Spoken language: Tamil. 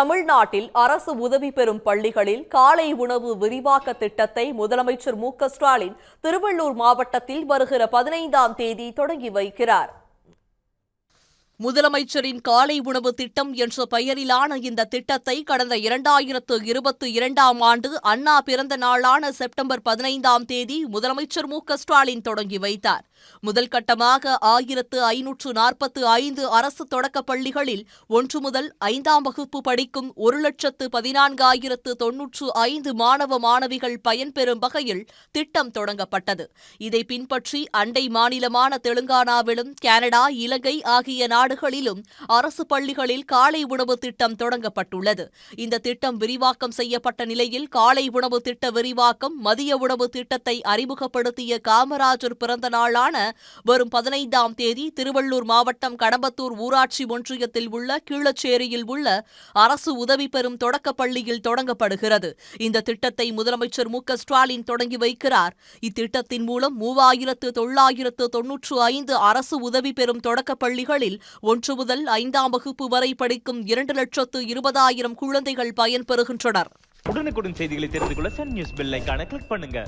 தமிழ்நாட்டில் அரசு உதவி பெறும் பள்ளிகளில் காலை உணவு விரிவாக்க திட்டத்தை முதலமைச்சர் மு ஸ்டாலின் திருவள்ளூர் மாவட்டத்தில் வருகிற பதினைந்தாம் தேதி தொடங்கி வைக்கிறார். முதலமைச்சரின் காலை உணவு திட்டம் என்ற பெயரிலான இந்த திட்டத்தை கடந்த இரண்டாயிரத்து இருபத்தி இரண்டாம் ஆண்டு அண்ணா பிறந்த நாளான செப்டம்பர் பதினைந்தாம் தேதி முதலமைச்சர் மு க ஸ்டாலின் தொடங்கி வைத்தார். முதல் கட்டமாக ஆயிரத்து ஐநூற்று நாற்பத்து ஐந்து அரசு தொடக்கப் பள்ளிகளில் ஒன்று முதல் ஐந்தாம் வகுப்பு படிக்கும் ஒரு லட்சத்து பதினான்காயிரத்து தொன்னூற்று ஐந்து மாணவ மாணவிகள் பயன்பெறும் வகையில் திட்டம் தொடங்கப்பட்டது. இதை பின்பற்றி அண்டை மாநிலமான தெலுங்கானாவிலும் கனடா இலங்கை ஆகிய நாடுகளிலும் அரசு பள்ளிகளில் காலை உணவு திட்டம் தொடங்கப்பட்டுள்ளது. இந்த திட்டம் விரிவாக்கம் செய்யப்பட்ட நிலையில் காலை உணவு திட்ட விரிவாக்கம் மதிய உணவு திட்டத்தை அறிமுகப்படுத்திய காமராஜர் பிறந்த நாளான வரும் பதினைந்தாம் தேதி திருவள்ளூர் மாவட்டம் கடம்பத்தூர் ஊராட்சி ஒன்றியத்தில் உள்ள கீழச்சேரியில் உள்ள அரசு உதவி பெறும் தொடக்கப் பள்ளியில் தொடங்கப்படுகிறது. இந்த திட்டத்தை முதலமைச்சர் மு க ஸ்டாலின் தொடங்கி வைக்கிறார். இத்திட்டத்தின் மூலம் மூவாயிரத்து தொள்ளாயிரத்து தொன்னூற்று ஐந்து அரசு உதவி பெறும் தொடக்கப் பள்ளிகளில் ஒன்று முதல் ஐந்தாம் வகுப்பு வரை படிக்கும் இரண்டு லட்சத்து இருபதாயிரம் குழந்தைகள் பயன்பெறுகின்றனர். உடனுக்குடன் செய்திகளை தெரிந்து கொள்ள சன் நியூஸ் பெல் கிளிக் பண்ணுங்க.